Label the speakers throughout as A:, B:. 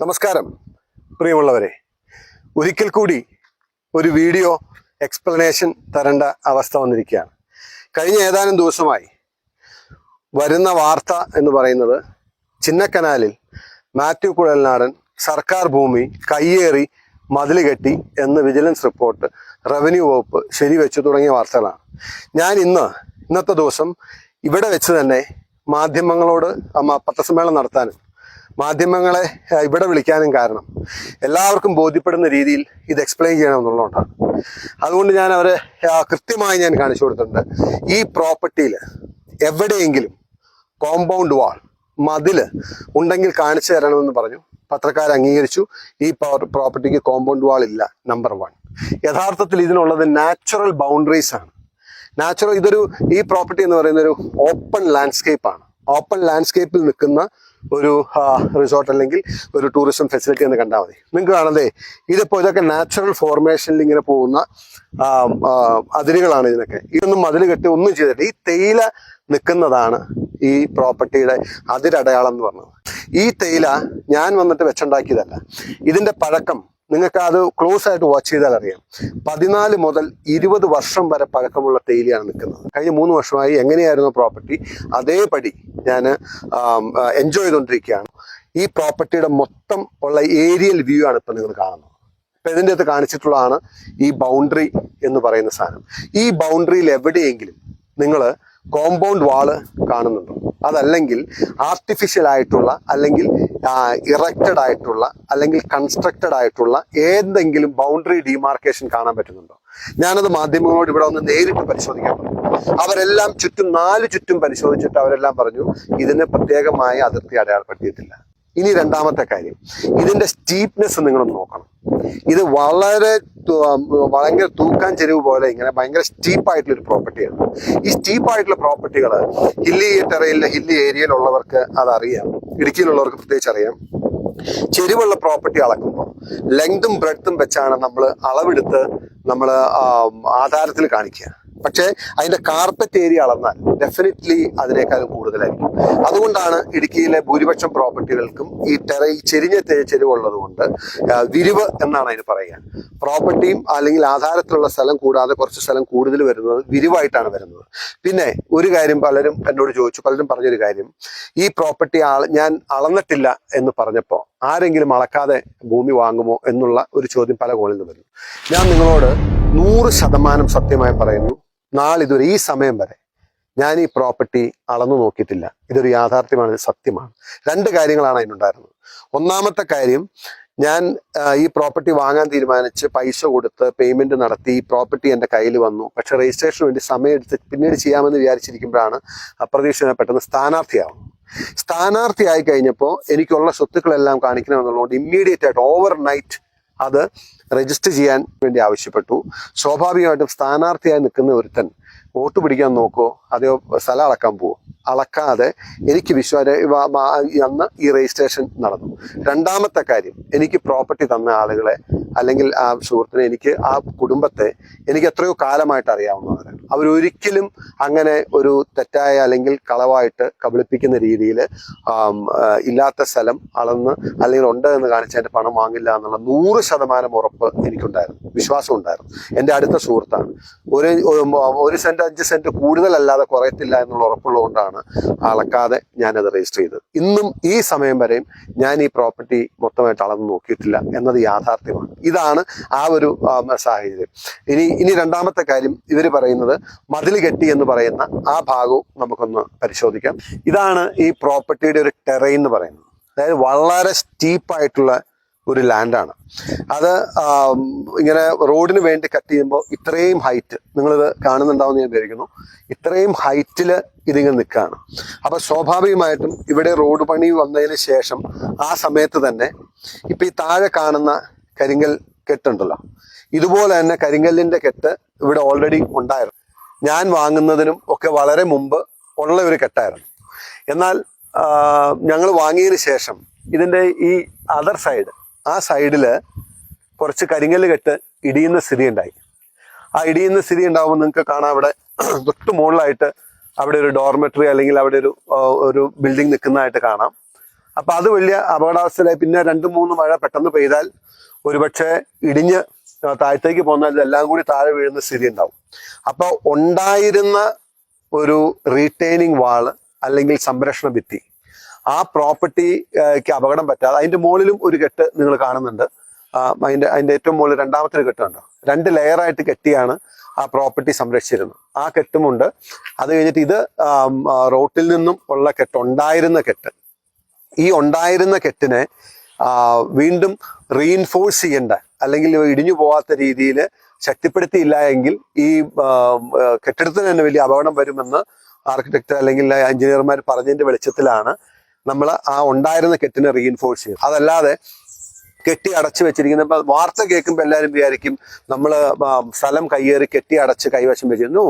A: നമസ്കാരം പ്രിയമുള്ളവരെ. ഒരിക്കൽ കൂടി ഒരു വീഡിയോ എക്സ്പ്ലനേഷൻ തരേണ്ട അവസ്ഥ വന്നിരിക്കുകയാണ്. കഴിഞ്ഞ ഏതാനും ദിവസമായി വരുന്ന വാർത്ത എന്ന് പറയുന്നത് ചിന്നക്കനാലിൽ മാത്യു കുഴൽനാടൻ സർക്കാർ ഭൂമി കയ്യേറി മതിൽ കെട്ടി എന്ന് വിജിലൻസ് റിപ്പോർട്ട് റവന്യൂ വകുപ്പ് ശരിവെച്ചു തുടങ്ങിയ വാർത്തകളാണ്. ഞാൻ ഇന്ന് ഇന്നത്തെ ദിവസം ഇവിടെ വെച്ച് തന്നെ മാധ്യമങ്ങളോട് പത്രസമ്മേളനം നടത്താനും മാധ്യമങ്ങളെ ഇവിടെ വിളിക്കാനും കാരണം. എല്ലാവർക്കും ബോധ്യപ്പെടുന്ന രീതിയിൽ ഇത് എക്സ്പ്ലെയിൻ ചെയ്യണമെന്നുള്ളതുകൊണ്ടാണ്. അതുകൊണ്ട് ഞാൻ അവരെ കൃത്യമായി ഞാൻ കാണിച്ചു കൊടുത്തിട്ടുണ്ട്. ഈ പ്രോപ്പർട്ടിയിൽ എവിടെയെങ്കിലും കോമ്പൗണ്ട് വാൾ മതിൽ ഉണ്ടെങ്കിൽ കാണിച്ചു തരണമെന്ന് പറഞ്ഞു. പത്രക്കാർ അംഗീകരിച്ചു. ഈ പ്രോപ്പർട്ടിക്ക് കോമ്പൗണ്ട് വാൾ ഇല്ല നമ്പർ വൺ യഥാർത്ഥത്തിൽ ഇതിനുള്ളത് നാച്ചുറൽ ബൗണ്ടറീസ് ആണ്. നാച്ചുറൽ ഇതൊരു ഈ പ്രോപ്പർട്ടി എന്ന് പറയുന്ന ഒരു ഓപ്പൺ ലാൻഡ്സ്കേപ്പ് ആണ് ഓപ്പൺ ലാൻഡ്സ്കേപ്പിൽ നിൽക്കുന്ന ഒരു റിസോർട്ട് അല്ലെങ്കിൽ ഒരു ടൂറിസം ഫെസിലിറ്റി എന്ന് കണ്ടാൽ മതി. നിങ്ങൾക്ക് കാണല്ലേ ഇതിപ്പോൾ ഇതൊക്കെ നാച്ചുറൽ ഫോർമേഷനിൽ ഇങ്ങനെ പോകുന്ന അതിരുകളാണ് ഇതിനൊക്കെ. ഇതൊന്നും മതിൽ കെട്ടി ഒന്നും ചെയ്തിട്ട് ഈ തേയില നിൽക്കുന്നതാണ് ഈ പ്രോപ്പർട്ടിയുടെ അതിരടയാളം എന്ന് പറഞ്ഞത്. ഈ തേയില ഞാൻ വന്നിട്ട് വെച്ചുണ്ടാക്കിയതല്ല. ഇതിന്റെ പഴക്കം നിങ്ങൾക്ക് അത് ക്ലോസ് ആയിട്ട് വാച്ച് ചെയ്താൽ അറിയാം. പതിനാല് മുതൽ ഇരുപത് വർഷം വരെ പഴക്കമുള്ള തേയിലയാണ് നിൽക്കുന്നത്. കഴിഞ്ഞ മൂന്ന് വർഷമായി എങ്ങനെയായിരുന്നു പ്രോപ്പർട്ടി അതേപടി ഞാൻ എൻജോയ് ചെയ്തുകൊണ്ടിരിക്കുകയാണ്. ഈ പ്രോപ്പർട്ടിയുടെ മൊത്തം ഉള്ള ഏരിയൽ വ്യൂ ആണ് ഇപ്പം നിങ്ങൾ കാണുന്നത്. ഇപ്പം ഇതിന്റെ അകത്ത് കാണിച്ചിട്ടുള്ളതാണ് ഈ ബൗണ്ടറി എന്ന് പറയുന്ന സാധനം. ഈ ബൗണ്ടറിയിൽ എവിടെയെങ്കിലും നിങ്ങൾ കോമ്പൗണ്ട് വാൾ കാണുന്നുണ്ട്. അതല്ലെങ്കിൽ ആർട്ടിഫിഷ്യൽ ആയിട്ടുള്ള അല്ലെങ്കിൽ ഇറക്റ്റഡ് ആയിട്ടുള്ള അല്ലെങ്കിൽ കൺസ്ട്രക്റ്റഡ് ആയിട്ടുള്ള ഏതെങ്കിലും ബൗണ്ടറി ഡിമാർക്കേഷൻ കാണാൻ പറ്റുന്നുണ്ടോ? ഞാനത് മാധ്യമങ്ങളോട് ഇവിടെ ഒന്ന് നേരിട്ട് പരിശോധിക്കാൻ പറഞ്ഞു. അവരെല്ലാം ചുറ്റും നാല് ചുറ്റും പരിശോധിച്ചിട്ട് അവരെല്ലാം പറഞ്ഞു ഇതിന് പ്രത്യേകമായ അതിർത്തി അടയാളപ്പെടുത്തിയിട്ടില്ല. ഇനി രണ്ടാമത്തെ കാര്യം. ഇതിന്റെ സ്റ്റീപ്നെസ് നിങ്ങളൊന്ന് നോക്കണം. ഇത് വളരെ ഭയങ്കര തൂക്കാൻ ചെരുവ് പോലെ ഇങ്ങനെ ഭയങ്കര സ്റ്റീപ്പായിട്ടുള്ള ഒരു പ്രോപ്പർട്ടിയാണ് ഈ സ്റ്റീപ്പായിട്ടുള്ള പ്രോപ്പർട്ടികൾ ഹില്ലി ടെറയിലെ ഹില്ലി ഏരിയയിലുള്ളവർക്ക് അതറിയാം. ഇടുക്കിയിലുള്ളവർക്ക് പ്രത്യേകിച്ച് അറിയാം. ചെരുവുള്ള പ്രോപ്പർട്ടി അളക്കുമ്പോൾ ലെങ്തും ബ്രെഡ്ത്തും വെച്ചാണ് നമ്മൾ അളവെടുത്ത് നമ്മൾ ആധാരത്തിൽ കാണിക്കുക. പക്ഷേ അതിന്റെ കാർപ്പറ്റ് ഏരിയ അളന്നാൽ ഡെഫിനറ്റ്ലി അതിനേക്കാളും കൂടുതലായിരിക്കും. അതുകൊണ്ടാണ് ഇടുക്കിയിലെ ഭൂരിപക്ഷം പ്രോപ്പർട്ടികൾക്കും ഈ ടെറ ഈ ചെരിഞ്ഞ ചെരിവുള്ളത് കൊണ്ട് വിരിവ് എന്നാണ് അതിന് പറയുക. പ്രോപ്പർട്ടിയും അല്ലെങ്കിൽ ആധാരത്തിലുള്ള സ്ഥലം കൂടാതെ കുറച്ച് സ്ഥലം കൂടുതൽ വരുന്നത് വിരിവായിട്ടാണ് വരുന്നത്. പിന്നെ ഒരു കാര്യം പലരും എന്നോട് ചോദിച്ചു പലരും പറഞ്ഞൊരു കാര്യം. ഈ പ്രോപ്പർട്ടി ആൾ ഞാൻ അളന്നിട്ടില്ല എന്ന് പറഞ്ഞപ്പോൾ ആരെങ്കിലും അളക്കാതെ ഭൂമി വാങ്ങുമോ എന്നുള്ള ഒരു ചോദ്യം പല കോണിൽ നിന്ന് വരുന്നു ഞാൻ നിങ്ങളോട് നൂറ് ശതമാനം സത്യമായി പറയുന്നു. നാളിതുവരെ ഈ സമയം വരെ ഞാൻ ഈ പ്രോപ്പർട്ടി അളന്നു നോക്കിയിട്ടില്ല. ഇതൊരു യാഥാർത്ഥ്യമാണ് സത്യമാണ്. രണ്ട് കാര്യങ്ങളാണ് അതിനുണ്ടായിരുന്നത്. ഒന്നാമത്തെ കാര്യം ഞാൻ ഈ പ്രോപ്പർട്ടി വാങ്ങാൻ തീരുമാനിച്ച് പൈസ കൊടുത്ത് പേയ്മെന്റ് നടത്തി ഈ പ്രോപ്പർട്ടി എന്റെ കയ്യിൽ വന്നു. പക്ഷെ രജിസ്ട്രേഷന് വേണ്ടി സമയമെടുത്ത് പിന്നീട് ചെയ്യാമെന്ന് വിചാരിച്ചിരിക്കുമ്പോഴാണ് അപ്രതീക്ഷിതമായി പെട്ടെന്ന് സ്ഥാനാർത്ഥിയാവുന്നത്. സ്ഥാനാർത്ഥിയായി കഴിഞ്ഞപ്പോൾ എനിക്കുള്ള സ്വത്തുക്കളെല്ലാം കാണിക്കണമെന്നുള്ളതുകൊണ്ട് ഇമ്മീഡിയറ്റ് ആയിട്ട് ഓവർ നൈറ്റ് അത് രജിസ്റ്റർ ചെയ്യാൻ വേണ്ടി ആവശ്യപ്പെട്ടു. സ്വാഭാവികമായിട്ടും സ്ഥാനാർത്ഥിയായി നിൽക്കുന്ന ഒരുത്തൻ വോട്ട് പിടിക്കാൻ നോക്കുമോ അതെയോ സ്ഥലം അളക്കാൻ പോവോ? അളക്കാതെ എനിക്ക് വിശ്വാസ അന്ന് ഈ രജിസ്ട്രേഷൻ നടന്നു. രണ്ടാമത്തെ കാര്യം എനിക്ക് പ്രോപ്പർട്ടി തന്ന ആളുകളെ അല്ലെങ്കിൽ ആ സുഹൃത്തിനെ എനിക്ക് ആ കുടുംബത്തെ എനിക്ക് എത്രയോ കാലമായിട്ട് അറിയാവുന്നവരാണ്. അവരൊരിക്കലും അങ്ങനെ ഒരു തെറ്റായ അല്ലെങ്കിൽ കളവായിട്ട് കബളിപ്പിക്കുന്ന രീതിയിൽ ഇല്ലാത്ത സ്ഥലം അളന്ന് അല്ലെങ്കിൽ ഉണ്ട് എന്ന് കാണിച്ച് എന്റെ പണം വാങ്ങില്ല എന്നുള്ള നൂറ് ശതമാനം ഉറപ്പ് എനിക്കുണ്ടായിരുന്നു. വിശ്വാസം ഉണ്ടായിരുന്നു. എന്റെ അടുത്ത സുഹൃത്താണ്. ഒരു ഒരു സെന്റ് അഞ്ച് സെന്റ് കൂടുതലല്ലാതെ കുറയത്തില്ല എന്നുള്ള ഉറപ്പുള്ളതുകൊണ്ടാണ് അളക്കാതെ ഞാനത് രജിസ്റ്റർ ചെയ്തത്. ഇന്നും ഈ സമയം വരെയും ഞാൻ ഈ പ്രോപ്പർട്ടി മൊത്തമായിട്ട് അളന്ന് നോക്കിയിട്ടില്ല എന്നത് യാഥാർത്ഥ്യമാണ്. ഇതാണ് ആ ഒരു സാഹചര്യം. ഇനി ഇനി രണ്ടാമത്തെ കാര്യം ഇവർ പറയുന്നത് മതിൽ കെട്ടി എന്ന് പറയുന്ന ആ ഭാഗവും നമുക്കൊന്ന് പരിശോധിക്കാം. ഇതാണ് ഈ പ്രോപ്പർട്ടിയുടെ ഒരു ടെറൈൻ എന്ന് പറയുന്നത്. അതായത് വളരെ സ്റ്റീപ്പായിട്ടുള്ള ഒരു ലാൻഡാണ് അത് ഇങ്ങനെ റോഡിന് വേണ്ടി കട്ട് ചെയ്യുമ്പോൾ ഇത്രയും ഹൈറ്റ് നിങ്ങളിത് കാണുന്നുണ്ടാവുമെന്ന് ഞാൻ വിചാരിക്കുന്നു. ഇത്രയും ഹൈറ്റിൽ ഇതിങ്ങനെ നിൽക്കുകയാണ്. അപ്പോൾ സ്വാഭാവികമായിട്ടും ഇവിടെ റോഡ് പണി വന്നതിന് ശേഷം ആ സമയത്ത് തന്നെ ഇപ്പം ഈ താഴെ കാണുന്ന കരിങ്കൽ കെട്ടുണ്ടല്ലോ. ഇതുപോലെ തന്നെ കരിങ്കല്ലിന്റെ കെട്ട് ഇവിടെ ഓൾറെഡി ഉണ്ടായിരുന്നു. ഞാൻ വാങ്ങുന്നതിനും ഒക്കെ വളരെ മുമ്പ് ഉള്ള ഒരു കെട്ടായിരുന്നു. എന്നാൽ ഞങ്ങൾ വാങ്ങിയതിന് ശേഷം ഇതിന്റെ ഈ അതർ സൈഡ് ആ സൈഡിൽ കുറച്ച് കരിങ്കല്ല് കെട്ട് ഇടിയുന്ന സ്ഥിതി ഉണ്ടായി. ആ ഇടിയുന്ന സ്ഥിതി ഉണ്ടാകുമ്പോൾ നിങ്ങൾക്ക് കാണാം അവിടെ തൊട്ട് മുകളിലായിട്ട് അവിടെ ഒരു ഡോർമെട്രി അല്ലെങ്കിൽ അവിടെ ഒരു ഒരു ബിൽഡിംഗ് നിൽക്കുന്നതായിട്ട് കാണാം. അപ്പൊ അത് വലിയ അപകടാവസ്ഥയിലായി. പിന്നെ രണ്ട് മൂന്ന് മഴ പെട്ടെന്ന് പെയ്താൽ ഒരുപക്ഷെ ഇടിഞ്ഞ് താഴത്തേക്ക് പോന്നാൽ ഇതെല്ലാം കൂടി താഴെ വീഴുന്ന സ്ഥിതി ഉണ്ടാവും. അപ്പൊ ഉണ്ടായിരുന്ന ഒരു റീറ്റെയിനിങ് വാൾ അല്ലെങ്കിൽ സംരക്ഷണ ഭിത്തി ആ പ്രോപ്പർട്ടിക്ക് അപകടം പറ്റാതെ അതിന്റെ മുകളിലും ഒരു കെട്ട് നിങ്ങൾ കാണുന്നുണ്ട്. അതിന്റെ അതിന്റെ ഏറ്റവും മുകളിൽ രണ്ടാമത്തെ ഒരു കെട്ടുണ്ട് രണ്ട് ലെയറായിട്ട് കെട്ടിയാണ് ആ പ്രോപ്പർട്ടി സംരക്ഷിച്ചിരുന്നത്. ആ കെട്ടുമുണ്ട് അത് കഴിഞ്ഞിട്ട് ഇത് റോട്ടിൽ നിന്നും ഉള്ള കെട്ട് ഉണ്ടായിരുന്ന കെട്ട്. ഈ ഉണ്ടായിരുന്ന കെട്ടിനെ വീണ്ടും റീഇൻഫോഴ്സ് ചെയ്യേണ്ട. അല്ലെങ്കിൽ ഇടിഞ്ഞു പോവാത്ത രീതിയിൽ ശക്തിപ്പെടുത്തിയില്ല എങ്കിൽ ഈ കെട്ടിടത്തിന് തന്നെ വലിയ അപകടം വരുമെന്ന് ആർക്കിടെക്ട് അല്ലെങ്കിൽ എഞ്ചിനീയർമാർ പറഞ്ഞതിന്റെ വെളിച്ചത്തിലാണ് നമ്മൾ ആ ഉണ്ടായിരുന്ന കെട്ടിനെ റീഇൻഫോഴ്സ് ചെയ്യും അതല്ലാതെ കെട്ടി അടച്ചു വെച്ചിരിക്കുന്ന വാർത്ത കേൾക്കുമ്പോൾ എല്ലാവരും വിചാരിക്കും നമ്മൾ സ്ഥലം കയ്യേറി കെട്ടി അടച്ച് കൈവശം വെച്ചിരുന്നു.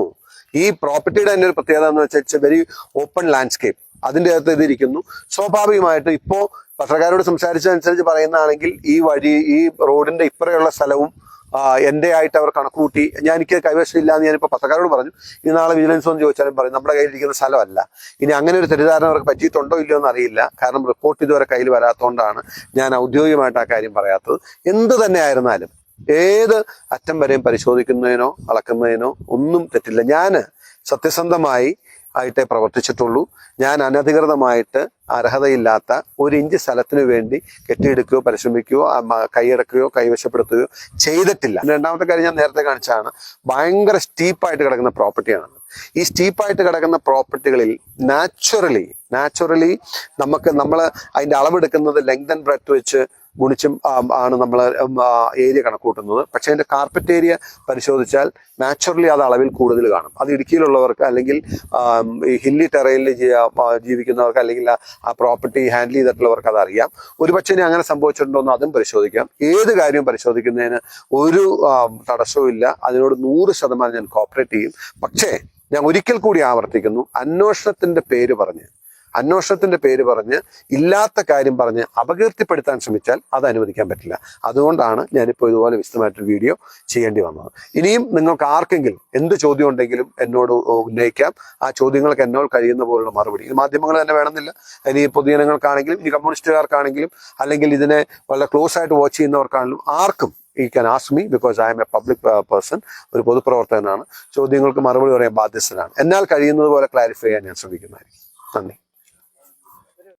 A: ഈ പ്രോപ്പർട്ടിയുടെ തന്നെ ഒരു പ്രത്യേകത എന്ന് വെച്ചാൽ വെരി ഓപ്പൺ ലാൻഡ്സ്കേപ്പ് അതിന്റെ അകത്ത് ഇതിരിക്കുന്നു സ്വാഭാവികമായിട്ട് ഇപ്പോൾ പത്രക്കാരോട് സംസാരിച്ചതനുസരിച്ച് പറയുന്നതാണെങ്കിൽ ഈ വഴി ഈ റോഡിന്റെ ഇപ്പറയുള്ള സ്ഥലവും എന്റെ ആയിട്ട് അവർ കണക്കുകൂട്ടി. ഞാൻ എനിക്ക് കൈവശമില്ല എന്ന് ഞാനിപ്പോൾ പത്രക്കാരോട് പറഞ്ഞു. ഇനി നാളെ വിജിലൻസ് ഒന്ന് ചോദിച്ചാലും പറയും നമ്മുടെ കയ്യിലിരിക്കുന്ന സ്ഥലമല്ല. ഇനി അങ്ങനെ ഒരു തെറ്റിദ്ധാരണ അവർക്ക് പറ്റിയിട്ടുണ്ടോ ഇല്ലയോ എന്ന് അറിയില്ല. കാരണം റിപ്പോർട്ട് ഇതുവരെ കയ്യിൽ വരാത്തതുകൊണ്ടാണ് ഞാൻ ഔദ്യോഗികമായിട്ട് ആ കാര്യം പറയാത്തത്. എന്ത് തന്നെ ആയിരുന്നാലും ഏത് അറ്റം വരെയും പരിശോധിക്കുന്നതിനോ അളക്കുന്നതിനോ ഒന്നും തെറ്റില്ല. ഞാൻ സത്യസന്ധമായി ആയിട്ടേ പ്രവർത്തിച്ചിട്ടുള്ളൂ. ഞാൻ അനധികൃതമായിട്ട് അർഹതയില്ലാത്ത ഒരു ഇഞ്ച് സ്ഥലത്തിന് വേണ്ടി കെട്ടിയെടുക്കുകയോ പരിശ്രമിക്കുകയോ കൈയടക്കുകയോ കൈവശപ്പെടുത്തുകയോ ചെയ്തിട്ടില്ല. രണ്ടാമത്തെ കാര്യം ഞാൻ നേരത്തെ കാണിച്ചതാണ്. ഭയങ്കര സ്റ്റീപ്പായിട്ട് കിടക്കുന്ന പ്രോപ്പർട്ടിയാണ് ഈ സ്റ്റീപ്പായിട്ട് കിടക്കുന്ന പ്രോപ്പർട്ടികളിൽ നാച്ചുറലി നാച്ചുറലി നമുക്ക് നമ്മൾ അതിന്റെ അളവെടുക്കുന്നത് ലെങ്ത് ആൻഡ് ബ്രെഡ് വെച്ച് ഗുണിച്ചും ആണ് നമ്മൾ ഏരിയ കണക്കൂട്ടുന്നത്. പക്ഷേ അതിന്റെ കാർപ്പറ്റ് ഏരിയ പരിശോധിച്ചാൽ നാച്ചുറലി അത് അളവിൽ കൂടുതൽ കാണും. അത് ഇടുക്കിയിലുള്ളവർക്ക് അല്ലെങ്കിൽ ഈ ഹില്ലി ടെറയിനിൽ ജീവിക്കുന്നവർക്ക് അല്ലെങ്കിൽ ആ- പ്രോപ്പർട്ടി ഹാൻഡിൽ ചെയ്തിട്ടുള്ളവർക്ക് അതറിയാം ഒരു പക്ഷേ അങ്ങനെ സംഭവിച്ചിട്ടുണ്ടോ എന്ന് അതും പരിശോധിക്കാം. ഏത് കാര്യവും പരിശോധിക്കുന്നതിന് ഒരു തടസ്സവും ഇല്ല. അതിനോട് നൂറ് ശതമാനം ഞാൻ കോപ്പറേറ്റ് ചെയ്യും. പക്ഷേ ഞാൻ ഒരിക്കൽ കൂടി ആവർത്തിക്കുന്നു. അന്വേഷണത്തിന്റെ പേര് പറഞ്ഞ് അന്വേഷണത്തിന്റെ പേര് പറഞ്ഞ് ഇല്ലാത്ത കാര്യം പറഞ്ഞ് അപകീർത്തിപ്പെടുത്താൻ ശ്രമിച്ചാൽ അത് അനുവദിക്കാൻ പറ്റില്ല. അതുകൊണ്ടാണ് ഞാനിപ്പോൾ ഇതുപോലെ വിശദമായിട്ടൊരു വീഡിയോ ചെയ്യേണ്ടി വന്നത്. ഇനിയും നിങ്ങൾക്ക് ആർക്കെങ്കിലും എന്ത് ചോദ്യം ഉണ്ടെങ്കിലും എന്നോട് ഉന്നയിക്കാം. ആ ചോദ്യങ്ങൾക്ക് എന്നോട് കഴിയുന്ന പോലുള്ള മറുപടി. ഇത് മാധ്യമങ്ങൾ തന്നെ വേണമെന്നില്ല. ഇനി പൊതുജനങ്ങൾക്കാണെങ്കിലും ഇനി കമ്മ്യൂണിസ്റ്റുകാർക്കാണെങ്കിലും അല്ലെങ്കിൽ ഇതിനെ വളരെ ക്ലോസ് ആയിട്ട് വാച്ച് ചെയ്യുന്നവർക്കാണെങ്കിലും ആർക്കും ഈ can ask me because I am a public person ഒരു പൊതുപ്രവർത്തകനാണ്. ചോദ്യങ്ങൾക്ക് മറുപടി പറയാൻ ബാധ്യസ്ഥനാണ്. എന്നാൽ കഴിയുന്നത് പോലെ ക്ലാരിഫൈ ചെയ്യാൻ ഞാൻ ശ്രമിക്കുന്നതായിരിക്കും. നന്ദി.